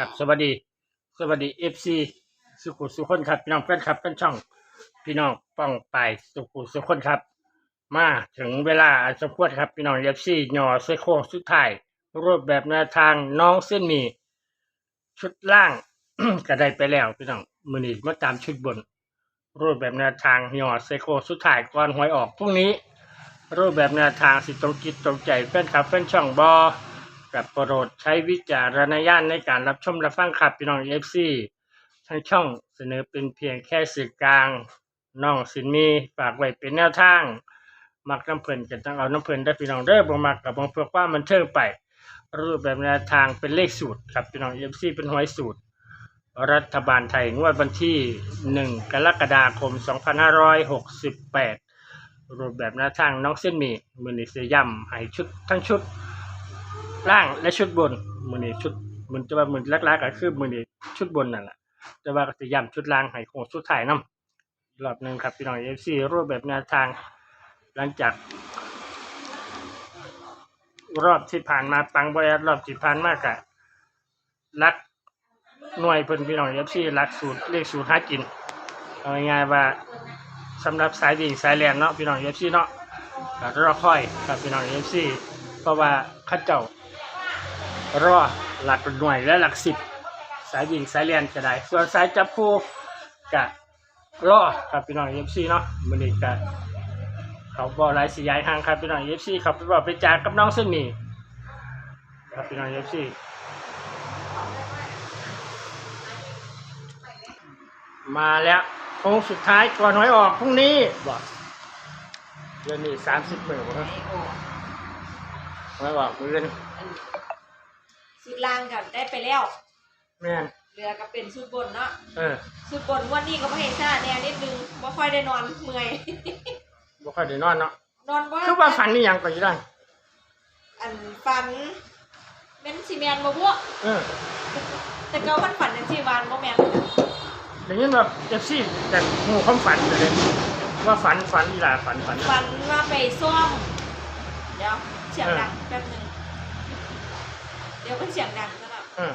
ครับสวัสดี สวัสดีเอฟซีสุขุสุคนครับพี่น้องเพื่อนครับเพื่อนช่อง พี่น้องป้องไปสุขุสุคนครับ มาถึงเวลาอันสมควรครับพี่น้องเอฟซีหย่อเซโค้งสุดท้ายรูปแบบแนวทางน้องเส้นหมีชุดล่าง ก็ได้ไปแล้วพี่น้องมือนี้มาตามชุดบน รูปแบบแนวทางหย่อเซโค้งสุดท้ายก่อนหวยออกพรุ่งนี้ รูปแบบแนวทางสิตรงจิตตรงใจเพื่อนครับเพื่อนช่องบอ กับโปรดใช้วิจารณญาณในการรับชมรับฟังครับพี่น้องเอฟซีทั้งช่องเสนอเป็นเพียงแค่สื่อกลางน้องสินมีฝากไว้เป็นแนวทาง มักน้ำเพลินกันต้งเอาน้ำเพลินได้พี่น้องเด้อบ่มักกับบ่เพื่อความมันเทิงไป รูปแบบแนวทางเป็นเลขสูตรครับพี่น้องเอฟซีเป็นหวยสูตร รัฐบาลไทยงวดวันที่ 1 กรกฎาคม 2568 รูปแบบแนวทางน้องเส้นมีมือนิสยำให้ชุดทั้งชุด ล่างและชุดบนมือนี้ชุดมันจะว่ามือนแรกๆก็คือมือนี้ชุดบนนั่นแหละแต่ว่าก็จะย้ำชุดล่างให้คงชุดถ่ายน้ำรอบหนึ่งครับพี่น้องเอฟซีรูปแบบแนวทาง หลังจาก รอบที่ผ่านมาปังบอยรอบที่ผ่านมากะรักหน่วยเพิ่นพี่น้องเอฟซีรักสูตรเลขสูตรหากินเอาง่ายๆว่าสำหรับสายวิ่งสายแลนเนาะพี่น้องเอฟซีเนาะก็รอคอยครับพี่น้องเอฟซี ราะว่าข้าเจ้ารอหลักหน่วยและหลักสิบสายยิงสายเรียนก็ได้ ส่วนสายจับคู่กะรอครับพี่น้องเอฟซีเนาะมันนี้กะเขาบอกลายสีย้ายทางครับพี่น้องเอฟซีครับไปบอกไปจากกับน้องเส้นหมี่ครับพี่น้องเอฟซีมาแล้วโค้งสุดท้ายก่อนหวยออกพรุ่งนี้บอกเดือนนี้สามสิบหมื่นครับ หวยออกเดือนสุดล่างกับได้ไปแล้ว แม่นเหลือก็เป็นสุดบนเนาะเออสุดบนงวันนี้ก็ไม่เห็นซาแนวนิดนึงไม่ค่อยได้นอนเมื่อย บ่ค่อยได้นอนเนาะนอนว่าคือว่าฝันนี่ยังก็อยู่ได้ อันฝันเป็นซีเมนมาพวกเออแต่เกามันฝันเป็นซีวานโมแมนอย่างนี้แบบเอฟซีแต่หูความฝันเลยว่าฝันฝันอีหลาฝันฝันฝันว่าไปซ่อมเดี๋ยวเสียงดังแป๊บหนึงเดี๋ยวมันเสียงดังซะแล้วเออ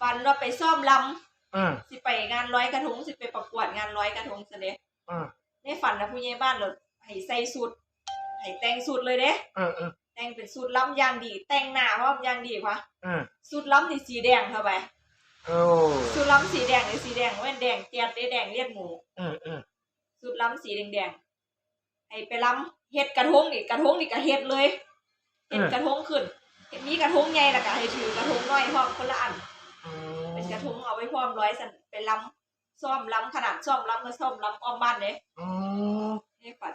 ฝันว่าไปซ่อมลเออำสิไปงานร้อยกระทงสิไปประกวดงานร้อยกระทงซะเด้เออในฝันนะผู้ใหญ่บ้านเราให้ใส่สูตรให้แต่งสูตรเลยเด้ เออเออแต่งเป็นสูตรล้ำอย่างดี แต่งหน้าพร้อมอย่างดีพะเออสูตรล้ำนี่สีแดงเข้าไปโอ้สูตรล้ำสีแดงนี่สีแดงเว้นแดงเจียดได้แดงเลียดหมู เออเออสูตรล้ำสีแดงแดงๆให้ไปล้ำ เฮ็ดกระทงนี่กระทงนี่ก็เฮ็ดเลยเฮ็ดกระทงขึ้นเฮ็ดมีกระทงใหญ่แล้วก็ให้ถือกระทงน้อยพร้อมคนละอันอืมเป็นกระทงเอาไว้พร้อมร้อยสันไปล้ำซ่อมล้ำขนาดซ่อมล้ำก็ซ่อมล้ำอ้อมบ้านเลยอืมนี่ฝัน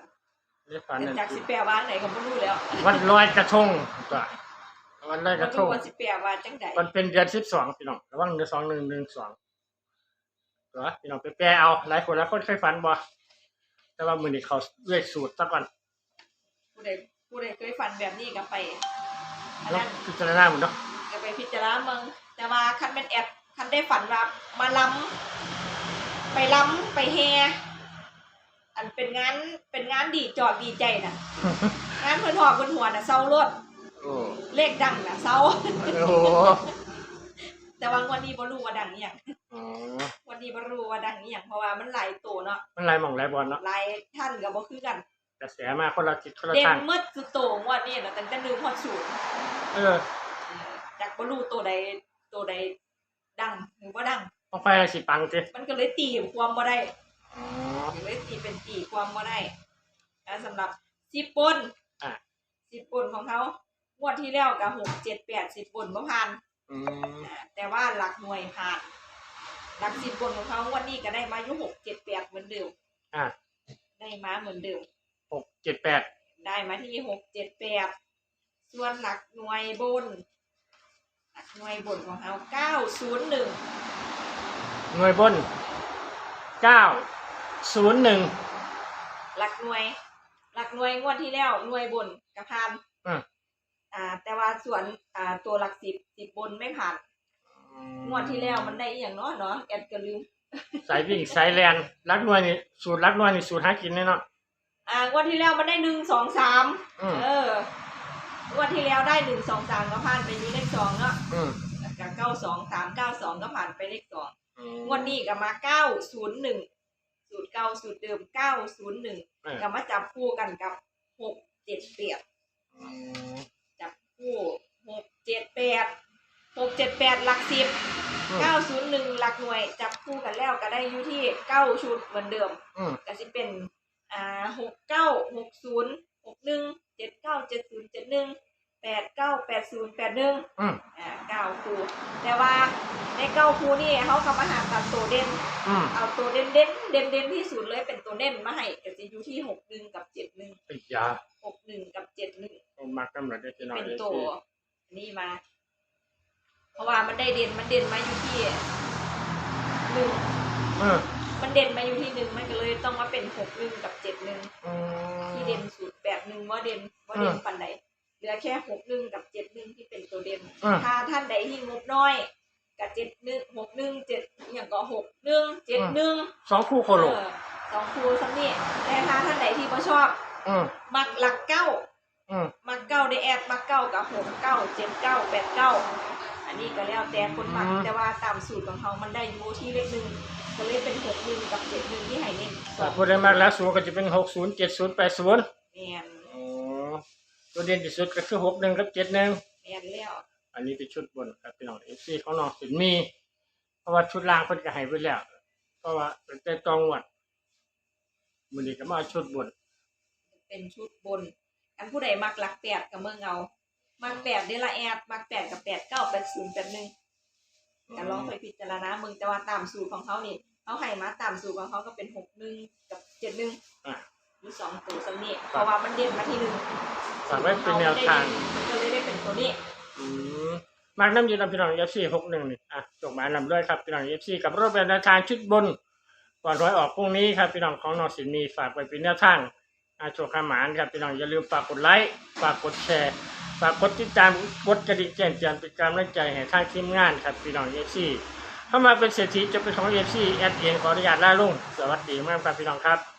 เรียกฝันเป็นนั่นจากสิแปลว่าอันไหนก็ไม่รู้แล้ววันลอยกระทงก็วันลอยกระทงว่าสิแปลว่าจังใดมันเป็นเดือนสิบสองพี่น้องระวังเดือนสองหนึ่งหนึ่งสองเหรอพี่น้องไปแปลเอาหลายคนหลายคนเคยฝันบ่แต่ว่ามือนี้เขาเรียกสูตรซะก่อน ผู้ใดผู้ใดเคยฝันแบบนี้ก็ไปอันแล้วนั้นพิจารณาหมดเนาะก็ไปพิจารณาเมืองแต่ว่าคันเป็นแอดคันได้ฝันว่ามาล้ำไปล้ำไปแฮอันเป็นงานเป็นงานดีจอดดีใจน่ะ งานเพิ่นหอบเพิ่นหัวน่ะเศร้ารถโอ้เลขดังน่ะเศร้า โหแต่ว่างวันนี้บ่รู้ว่าดังอีหยังอ๋อวันนี้บ่รู้ว่าดังอีหยังเพราะว่ามันหลายตัวเนาะมันไรหมองไรบอลเนาะหลายท่านก็บ่คือกัน กระแสมาคนละทิศคนละเด่นทางมืดสุดโต่งวันนี้น่ะตั้งแต่ลืมฮอดสูตรเออจากบ่รู้ตัวใดตัวใดดังหรือบ่ดัง ต้องไปสิปังสิมันก็เลยตีความบ่ได้อ๋อก็เลยตีเป็นตีความบ่ได้แล้วสำหรับสิบปนอะสิบปนของเขางวดที่แล้วก็หกเจ็ดแปดสิบปนบ่ผ่านอืมอ่าแต่ว่าหลักหน่วยผ่านหลักสิบปนของเขางวดนี้ก็ได้มาอยู่หกเจ็ดแปดเหมือนเดิมอะได้มาเหมือนเดิมหก เจ็ดแปดได้มาที่หกเจ็ดแปดส่วนหลักหน่วยบน หลักหน่วยบนของเขาเก้าศูนย์หนึ่งหน่วยบนเก้าศูนย์หนึ่งหลักหน่วย หลักหน่วยงวดที่แล้วหน่วยบนกระพานอะอ่า แต่ว่าส่วนอ่าตัวหลักสิบสิบบนไม่ผ่านงวดที่แล้วมันได้อหย่างเน้อยเนาะแอดก็ลืม สายวิ่งสายแลนรักหน่วยนี่สูตรรักหน่วยนี่สูตรหากินแน่เนาะ อ่างวดที่แล้วมันได้หนึ่งสองสามอืม เอองวดที่แล้วได้หนึ่งสองสามก็ผ่านไปอยู่เลขสองเนาะอืมก็ก้าสองสามเก้าสองก็ผ่านไปเลขสองอืมงวดนี้ก็มาเก้าศูนย์หนึ่งสูตรเก้าสูตรเดิมเก้าศูนย์หนึ่งเออก็มาจับคู่กันกับหกเจ็ดแปดอืมจับคู่หกเจ็ดแปดหกเจ็ดแปดหลักสิบอืมเก้าศูนย์หนึ่งหลักหน่วย จับคู่กันแล้วก็ได้อยู่ที่เก้าชุดเหมือนเดิม อืมก็จะเป็น อ่าหกเก้าหกศูนย์หกหนึ่งเจ็ดเก้าเจ็ดศูนย์เจ็ดหนึ่งแปดเก้าแปดศูนย์แปดหนึ่งอืมอ่าเก้าคู่แต่ว่าในเก้าคู่นี่เขากำมาหาตัดตัวเด่น อืมเอาตัวเด่นเด่นเด่นเด่นๆที่สุดเลยเป็นตัวเด่นมาให้ก็จะอยู่ที่หกหนึ่งกับเจ็ดหนึ่งไอ้ยาหกหนึ่งกับเจ็ดหนึ่งผมมากำหนดได้พี่น้องเป็นเอฟตัวซีนี่มา เพราะว่ามันได้เด่นมันเด่นมาอยู่ที่หนึ่งอืม มันเด่นมาอยู่ที่หนึ่งมันก็เลยต้องมาเป็นหกหนึ่งกับเจ็ดหนึ่งอืมที่เด่นสุดแบบหนึ่งว่าเด่นว่าเด่นปันใดเหลือแค่หกหนึ่งกับเจ็ดหนึ่งที่เป็นตัวเด่นอืมถ้าท่านใดที่งบน้อยกับเจ็ดหนึ่งหกหนึ่งเจ็ดอย่างก็หกหนึ่งเจ็ดหนึ่งสองคู่โคโลเออสองคูซ้ำนี่แต่ถ้าท่านใดที่บ่ชอบอืมมักหลักเก้า อืม มักเก้าได้แอดมักเก้ากับหกเก้าเจ็ดเก้าแปดเก้า อันนี้ก็แล้วแต่คนมักอืมแต่ว่าตามสูตรของเขามันได้อยู่ที่เลขหนึ่งก็เลยเป็นหกหนึ่งกับเจ็ดหนึ่งที่ให้เน้นสถ้าองพูดได้มากแล้วศูนย์ก็จะเป็นหกศูนย์เจ็ดศูนย์แปดศูนย์แมนอ๋อตัวเด่นที่สุดก็คือหกหนึ่งกับเจ็ดหนึ่งแมนแล้ว อันนี้เป็นชุดบนครับพี่น้องเอฟซีของน้องสินมี เพราะว่าชุดล่างเพิ่นก็ให้ไปแล้ว เพราะว่าเป็นแต่ตองวัดมื้อนี้ก็มาชุดบน เป็นชุดบนอันผู้ใดมักหลักแปดกับเมืองเอา มักแปดเดละแอดมักแปดกับแปดเก้าแปดศูนย์แปดหนึ่งแต่ลองไปพิจารณามึงแต่ว่าตามสูตรของเขานี่เขาให้มาตามสูตรของเขาก็เป็นหกหนึ่งกับเจ็ดหนึ่งอะหรือสองตัวสำนี่เพราะว่ามันเด่นมาที่หนึ่งฝากไว้เป็นแนวทางมันก็เลยได้เป็นตัวนี้อืมมากน้ำอยืนนำพี่น้องเอฟซีหกหนึ่งนี่อะจบหมายลำด้วยครับพี่น้องเอฟซีกับรูปแบบแนวทางชุดบนก่อนร้อยออกพรุ่งนี้ครับพี่น้องของน้องสินมีฝากไว้เป็นแนวทางอาโชคขมานครับพี่น้องอย่าลืมฝากกดไลค์ฝากกดแชร์ ฝากกดติดตามกดกระดิ่งแจ้งเตือนเป็นกำลังใจให้ทางทีมงานครับพี่น้องเอฟซีเข้ามาเป็นเศรษฐีจะเป็นของเอฟซีแอดเองขออนุญาตล่าลุงสวัสดีมากครับพี่น้องครับ